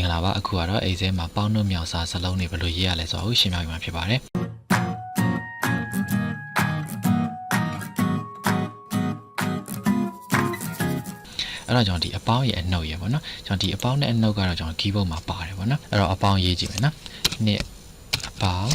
င်္ဂလာပါအခုကတော့အိမ်ထဲမှာပေါင်းနှုတ်မြောက်စာစလုံးတွေဘယ်လိုရေးရလဲဆိုတော့ရှင်းပြပေးမှာဖြစ်ပါတယ်အဲ့တော့ကျွန်တော်ဒီအပေါင်းရဲ့အနှုတ်ရဲ့ပေါ့နော်ကျွန်တော်ဒီအပေါင်းနဲ့အနှုတ်ကတော့ကျွန်တော် keyboard မှာပါတယ်ပေါ့နော်အဲ့တော့အပေါင်းရေးကြည့်မယ်နော်နှစ်အပေါင်း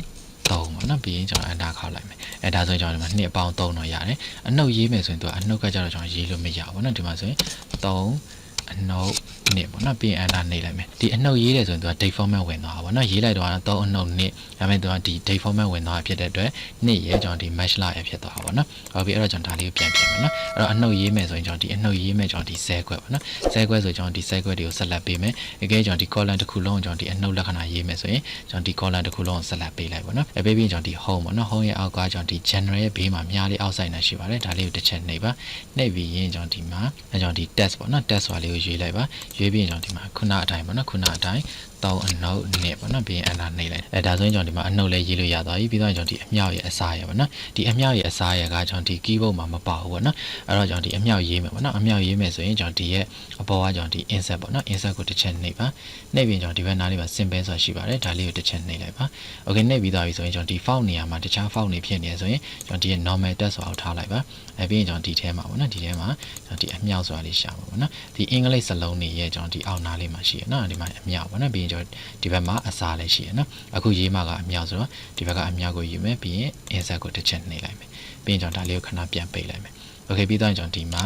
3ပေါ့နော်ပြီးရင်ကျွန်တော် enter ခောက်လိုက်မယ်အဲဒါဆိုရင်ကျွန်တော်ဒီမှာနှစ်အပေါင်း3တော့ရတယ်အနှုတ်ရေးမယ်ဆိုရင်သူကအနှုတ်ကကြတော့ကျွန်တော်ရေးလို့မရဘူးပေါ့နော်ဒီမှာဆိုရင်3 အနှုတ်နှစ်ပေါ့နော်ပြီးရင် enter နှိပ်လိုက်မယ်ဒီအနှုတ်ရေးတယ်ဆိုရင်သူက date format ဝင်သွားတာပေါ့နော်ရေးလိုက်တော့3အနှုတ်နှစ်ဒါပေမဲ့သူကဒီ date format ဝင်သွားတာဖြစ်တဲ့အတွက်နှစ်ရဲ့ကျွန်တော်ဒီ match လာရဖြစ်သွားတာပေါ့နော်ဟုတ်ပြီအဲ့တော့ကျွန်တော်ဒါလေးကိုပြန်ပြင်မယ်နော်အဲ့တော့အနှုတ်ရေးမယ်ဆိုရင်ကျွန်တော်ဒီအနှုတ်ရေးမယ်ကျွန်တော်ဒီဆဲခွက်ပေါ့နော်ဆဲခွက်ဆိုကျွန်တော်ဒီဆဲခွက်တွေကိုဆက်လက်ပေးမယ်အကဲကျွန်တော်ဒီ column တစ်ခုလုံးကိုကျွန်တော်ဒီအနှုတ်လက္ခဏာရေးမယ်ဆိုရင်ကျွန်တော်ဒီ column တစ်ခုလုံးကိုဆက်လက်ပေးလိုက်ပေါ့နော်အပေးပြီးကျွန်တော်ဒီ home ပေါ့နော် home ရဲ့အောက်ကကျွန်တော်ဒီ general ရဲ့ဘေးမှာမြားလေးအောက်ဆိုင်နေရှိပါတယ်ဒါလေးကိုတစ်ချက်နှိပ်ပါနှိပ်ပြီးရင်ကျွန်တော်ဒီမှာအဲကျွန်တော်ဒီ test ပေါ့နော် test ဆိုတာလေးကိုရွေးလိုက်ပါရွေးပြီးရင်ကျွန်တော်ဒီမှာခုနအတိုင်းပေါ့နော်ခုနအတိုင်းတောင်းအနှုတ်နဲ့ပေါ့နော်ပြီးရင်အနာနှိပ်လိုက်အဲဒါဆိုရင်ကျွန်တော်ဒီမှာအနှုတ်လေးရေးလို့ရသွားပြီပြီးတော့ကျွန်တော်ဒီအမြောက်ရဲ့အစားရဲ့ပေါ့နော်ဒီအမြောက်ရဲ့အစားရဲ့ကကျွန်တော်ဒီ keyboard မှာမပါဘူးပေါ့နော်အဲ့တော့ကျွန်တော်ဒီအမြောက်ရေးမယ်ပေါ့နော်အမြောက်ရေးမယ်ဆိုရင်ကျွန်တော်ဒီရဲ့အပေါ်ကကျွန်တော်ဒီ insert ပေါ့နော် insert ကိုတစ်ချက်နှိပ်ပါနှိပ်ပြီးကျွန်တော်ဒီဘက်နားလေးမှာ simple ဆိုတာရှိပါတယ်ဒါလေးကိုတစ်ချက်နှိပ်လိုက်ပါ okay နှိပ်ပြီးသွားပြီဆိုရင်ကျွန်တော်ဒီ font နေရာမှာတခြား font တွေဖြစ်နေဆိုရင်ကျွန်တော်ဒီရဲ့ normal text ဆိုတာကိုထားလိုက်ပါအဲပြီးရင်ကျွန်တော်ဒီထဲမှာပေါ့နော်ဒီထဲမှာကျွန်တော်ဒီအမြောက်ဆိုတာလေးရှာပါပေါ့နော်ဒီအင်္ဂလိပ်စလုံးတွေရဲ့ကျွန်တော်ဒီအောက်နားလေးမှာရှိရနော်ဒီမှာအမြောက်ပေါ့နော်ပြီးရင်ကျွန်တော်ဒီဘက်မှာအစားလည်းရှိရနော်အခုရေးမှာကအမြောက်ဆိုတော့ဒီဘက်ကအမြောက်ကိုယူမယ်ပြီးရင် insert ကိုတစ်ချက်နှိပ်လိုက်မယ်ပြီးရင်ကျွန်တော်ဒါလေးကိုခဏပြန်ပိတ်လိုက်မယ် okay ပြီးတော့ကျွန်တော်ဒီမှာ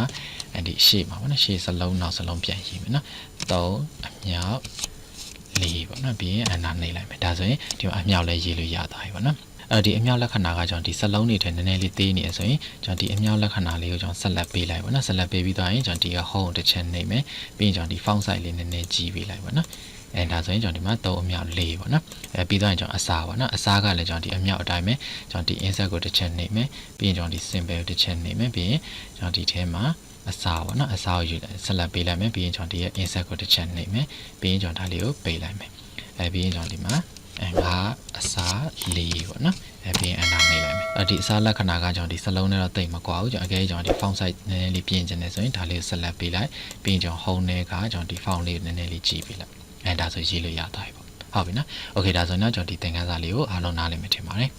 အဲ့ဒီရှေ့မှာပေါ့နော်ရှေ့စလုံးနောက်စလုံးပြန်ရေးမယ်နော်3အမြောက်4ပေါ့နော်ပြီးရင်အနာနှိပ်လိုက်မယ်ဒါဆိုရင်ဒီမှာအမြောက်လည်းရေးလို့ရသွားပြီပေါ့နော် အဲ့ဒီအမြောက်လက္ခဏာကကျွန်တော်ဒီစလုံးတွေထဲနည်းနည်းလေးသေးနေရဆိုရင်ကျွန်တော်ဒီအမြောက်လက္ခဏာလေးကိုကျွန်တော်ဆက်လက်ပေးလိုက်ပါနော်ဆက်လက်ပေးပြီးတော့ရင်ကျွန်တော်ဒီက home တစ်ချက်နှိပ်မယ်ပြီးရင်ကျွန်တော်ဒီ font size လေးနည်းနည်းကြီးပေးလိုက်ပါနော်အဲဒါဆိုရင်ကျွန်တော်ဒီမှာ3အမြောက်4ပေါ့နော်အဲပြီးတော့ရင်ကျွန်တော်အစားပေါ့နော်အစားကလည်းကျွန်တော်ဒီအမြောက်အတိုင်းပဲကျွန်တော်ဒီ insert ကိုတစ်ချက်နှိပ်မယ်ပြီးရင်ကျွန်တော်ဒီ symbol ကိုတစ်ချက်နှိပ်မယ်ပြီးရင်ကျွန်တော်ဒီထဲမှာအစားပေါ့နော်အစားကိုယူလိုက်ဆက်လက်ပေးလိုက်မယ်ပြီးရင်ကျွန်တော်ဒီရဲ့ insert ကိုတစ်ချက်နှိပ်မယ်ပြီးရင်ကျွန်တော်ဒါလေးကိုပေးလိုက်မယ်အဲပြီးရင်ကျွန်တော်ဒီမှာအဲငါ အစားလေးပေါ့နော်အဲပြီးရင်အနာနှိပ်လိုက်မယ်အဲဒီအစားလက္ခဏာကကျွန်တော်ဒီစလုံးနဲ့တော့တိတ်မကွာဘူးကျွန်တော်အကယ်ကျွန်တော်ဒီ font size နည်းနည်းလေးပြင်ချင်တယ်ဆိုရင်ဒါလေးကိုဆက်လက်ပေးလိုက်ပြီးရင်ကျွန်တော် home နဲ့ကကျွန်တော်ဒီ font လေးကိုနည်းနည်းလေးကြည့်ပေးလိုက်အဲဒါဆိုရေးလို့ရသွားပြီပေါ့ဟုတ်ပြီနော်โอเคဒါဆိုရင်တော့ကျွန်တော်ဒီသင်ခန်းစာလေးကိုအားလုံးနားလည်မယ်ထင်ပါတယ်